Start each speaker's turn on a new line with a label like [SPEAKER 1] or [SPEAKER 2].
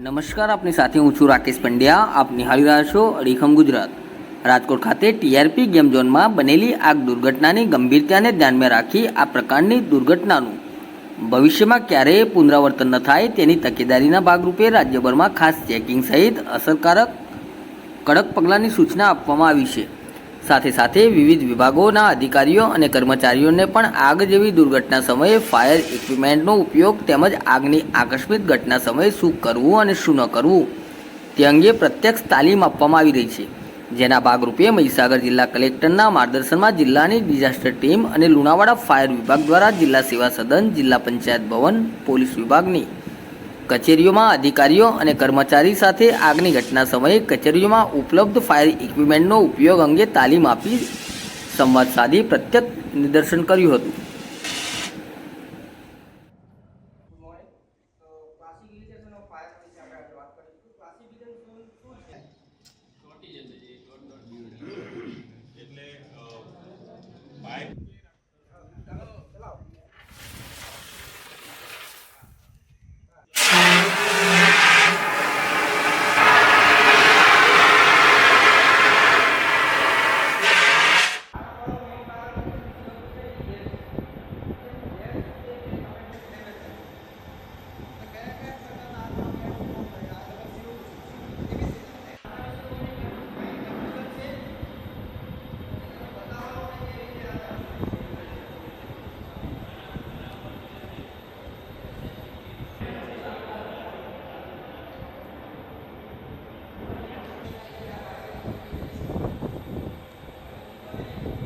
[SPEAKER 1] નમસ્કાર, આપની સાથે હું છું રાકેશ પંડ્યા. આપ નિહાળી રહ્યા છો અડીખમ ગુજરાત. રાજકોટ ખાતે ટીઆરપી ગેમ ઝોનમાં બનેલી આગ દુર્ઘટનાની ગંભીરતાને ધ્યાનમાં રાખી આ પ્રકારની દુર્ઘટનાનું ભવિષ્યમાં ક્યારેય પુનરાવર્તન ન થાય તેની તકેદારીના ભાગરૂપે રાજ્યભરમાં ખાસ ચેકિંગ સહિત અસરકારક કડક પગલાંની સૂચના આપવામાં આવી છે. સાથે સાથે વિવિધ વિભાગોના અધિકારીઓ અને કર્મચારીઓને પણ આગ જેવી દુર્ઘટના સમયે ફાયર ઇક્વિપમેન્ટનો ઉપયોગ તેમજ આગની આકસ્મિક ઘટના સમયે શું કરવું અને શું ન કરવું તે અંગે પ્રત્યક્ષ તાલીમ આપવામાં આવી રહી છે. જેના ભાગરૂપે મહીસાગર જિલ્લા કલેક્ટરના માર્ગદર્શનમાં જિલ્લાની ડિઝાસ્ટર ટીમ અને લુણાવાડા ફાયર વિભાગ દ્વારા જિલ્લા સેવા સદન, જિલ્લા પંચાયત ભવન, પોલીસ વિભાગની કચેરીઓમાં અધિકારીઓ અને કર્મચારી સાથે આગની ઘટના સમયે કચેરીઓમાં ઉપલબ્ધ ફાયર ઇક્વિપમેન્ટનો ઉપયોગ અંગે તાલીમ આપી સંવાદ સાધી પ્રત્યક્ષ નિદર્શન કર્યું હતું.